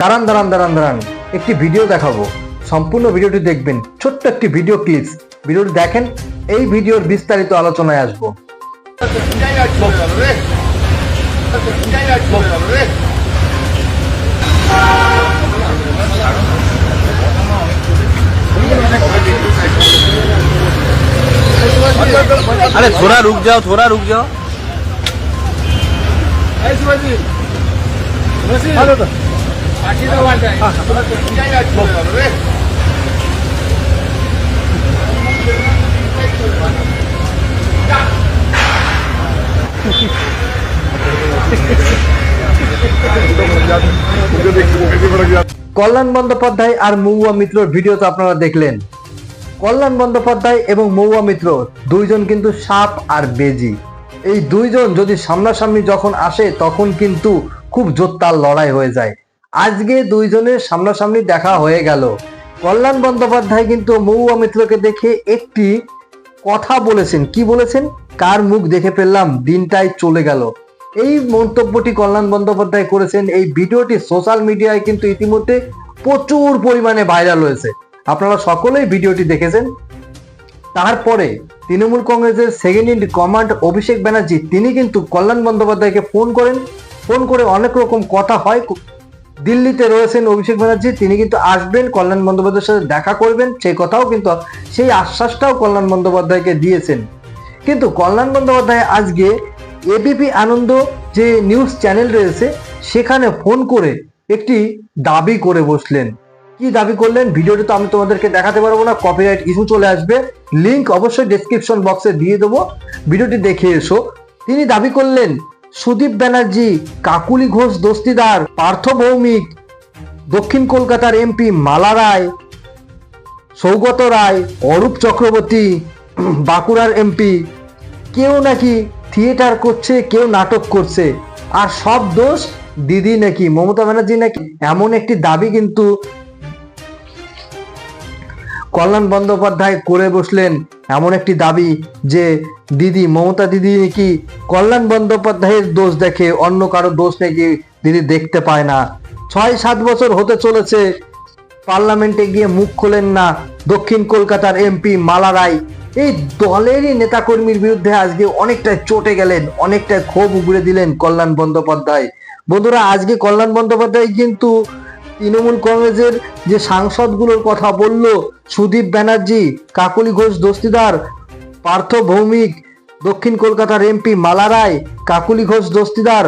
দাঁড়ান দাঁড়ান দাঁড়ান দাঁড়ান একটি ভিডিও দেখাবো সম্পূর্ণ ভিডিওটি দেখবেন ছোট্ট একটি ভিডিও ক্লিপস ভিডিওটি দেখেন এই ভিডিওর বিস্তারিত আলোচনায় আসবো अरे थोड़ा रुक जाओ थोड़ा रुक जाओ কল্যাণ বন্দ্যোপাধ্যায় আর মৌয়া মিত্রর ভিডিও তো আপনারা দেখলেন। কল্যাণ বন্দ্যোপাধ্যায় এবং মৌয়া মিত্র দুইজন কিন্তু সাপ আর বেজি। এই দুইজন যদি সামনাসামনি যখন আসে, তখন কিন্তু খুব জোরদার লড়াই হয়ে যায়। আজকে দুইজনের সামনাসামনি দেখা হয়ে গেল। কল্যাণ বন্দ্যোপাধ্যায় কিন্তু মহুয়া মিত্রকে দেখে একটি কথা বলেছেন। কি বলেছেন? কার মুখ দেখে ফেললাম, দিনটাই চলে গেল। এই মন্তব্যটি কল্যাণ বন্দ্যোপাধ্যায় করেছেন। এই ভিডিওটি সোশ্যাল মিডিয়ায় কিন্তু ইতিমধ্যে প্রচুর পরিমাণে ভাইরাল হয়েছে। আপনারা সকলেই ভিডিওটি দেখেছেন। তারপরে তৃণমূল কংগ্রেসের second in command Abhishek Banerjee, তিনি কিন্তু কল্যাণ বন্দ্যোপাধ্যায়কে ফোন করেন। ফোন করে অনেক রকম কথা হয়। দিল্লিতে রয়েছেন অভিষেক ব্যানার্জি। তিনি কিন্তু আসবেন, কল্যাণ বন্দ্যোপাধ্যায়ের সাথে দেখা করবেন। সেই কথাও কিন্তু সেই আশ্বাসটাও কল্যাণ বন্দ্যোপাধ্যায়কে দিয়েছেন। কিন্তু কল্যাণ বন্দ্যোপাধ্যায় আজকে এবিপি আনন্দ যে নিউজ চ্যানেল রয়েছে, সেখানে ফোন করে একটি দাবি করে বসলেন। কি দাবি করলেন? ভিডিওটি তো আমি তোমাদেরকে দেখাতে পারব না কপিরাইট ইস্যু চলে আসবে। লিংক অবশ্যই ডেসক্রিপশন বক্সে দিয়ে দেবো। ভিডিওটি দেখে এসো। তিনি দাবি করলেন সুদীপ ব্যানার্জি, কাকুলি ঘোষ দস্তিদার, পার্থ ভৌমিক, দক্ষিণ কলকাতার এমপি মালা রায়, সৌগত রায়, অরূপ চক্রবর্তী, বাঁকুড়ার এমপি কেউ নাকি থিয়েটার করছে, কেউ নাটক করছে। আর সব দোষ দিদি নাকি, মমতা ব্যানার্জি নাকি? এমন একটি দাবি কিন্তু কল্যাণ বন্দ্যোপাধ্যায় করে বসলেন এমন একটি দাবি যে, দিদি, মমতা দিদি নাকি কল্যাণ বন্দ্যোপাধ্যায়ের দোষ দেখে অন্য কারও দোষ নাকি দিদি দেখতে পায় না? ছয় সাত বছর হতে চলেছে, পার্লামেন্টে গিয়ে মুখ খোলেন না দক্ষিণ কলকাতার এমপি মালা রায়। এই দলেরই নেতাকর্মীর বিরুদ্ধে আজকে অনেকটাই চটে গেলেন, অনেকটাই ক্ষোভ উগড়ে দিলেন কল্যাণ বন্দ্যোপাধ্যায়। বন্ধুরা, আজকে কল্যাণ বন্দ্যোপাধ্যায় কিন্তু তৃণমূল কংগ্রেসের যে সাংসদগুলোর কথা বলল, সুদীপ ব্যানার্জি, কাকলি ঘোষ দস্তিদার, পার্থ ভৌমিক, দক্ষিণ কলকাতার এমপি মালা রায়, কাকুলি ঘোষ দস্তিদার,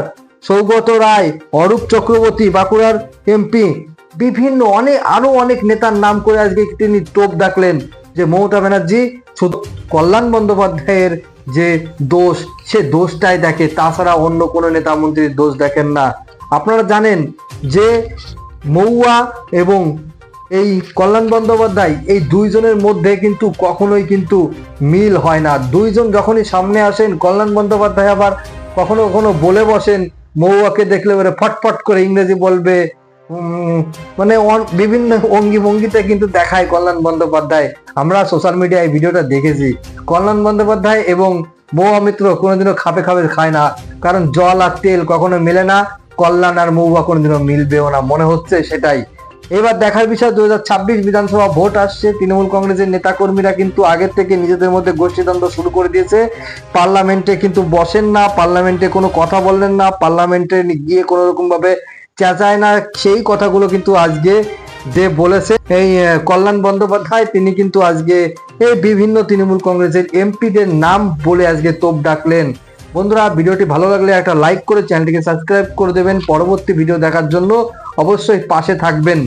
সৌগত রায়, অরূপ চক্রবর্তী, বাঁকুড়ার এমপি বিভিন্ন অনেক আরও অনেক নেতার নাম করে আজকে তিনি টোপ ডাকলেন যে মমতা ব্যানার্জি শুধু কল্যাণ বন্দ্যোপাধ্যায়ের যে দোষ, সে দোষটাই দেখে, তাছাড়া অন্য কোনো নেতা মন্ত্রীর দোষ দেখেন না। আপনারা জানেন যে মৌয়া এবং এই কল্যাণ বন্দ্যোপাধ্যায়, এই দুইজনের মধ্যে কিন্তু কখনোই কিন্তু মিল হয় না। দুইজন যখনই সামনে আসেন, কল্যাণ বন্দ্যোপাধ্যায় আবার কখনো কখনো বলে বসেন, মৌয়াকে দেখলে ওরে ফটফট করে ইংরেজি বলবে। মানে বিভিন্ন অঙ্গি ভঙ্গিতে কিন্তু দেখায় কল্যাণ বন্দ্যোপাধ্যায়। আমরা সোশ্যাল মিডিয়ায় ভিডিওটা দেখেছি। কল্যাণ বন্দ্যোপাধ্যায় এবং মৌয়া মিত্র কোনোদিনও খাপে খাপে খায় না। কারণ জল আর তেল কখনো মেলে না। কল্যাণ আর মৌয়া কোনোদিনও মিলবেও না, মনে হচ্ছে সেটাই। এবার দেখার বিষয় দুই হাজার ছাব্বিশ বিধানসভা ভোট আসছে। তৃণমূল কংগ্রেসের নেতাকর্মীরা কিন্তু আগের থেকে নিজেদের মধ্যে গোষ্ঠীদ্বন্দ্ব শুরু করে দিয়েছে। পার্লামেন্টে কিন্তু বসেন না, পার্লামেন্টে কোনো কথা বললেন না, পার্লামেন্টে গিয়ে কোনো রকম ভাবে চেঁচায় না। সেই কথাগুলো কিন্তু আজকে যে বলেছে। এই কল্যাণ বন্দ্যোপাধ্যায়, তিনি কিন্তু আজকে এই বিভিন্ন তৃণমূল কংগ্রেসের এমপিদের নাম বলে আজকে তোপ ডাকলেন। বন্ধুরা, ভিডিওটি ভালো লাগলে একটা লাইক করে চ্যানেলটিকে সাবস্ক্রাইব করে দেবেন। পরবর্তী ভিডিও দেখার জন্য অবশ্যই পাশে থাকবেন।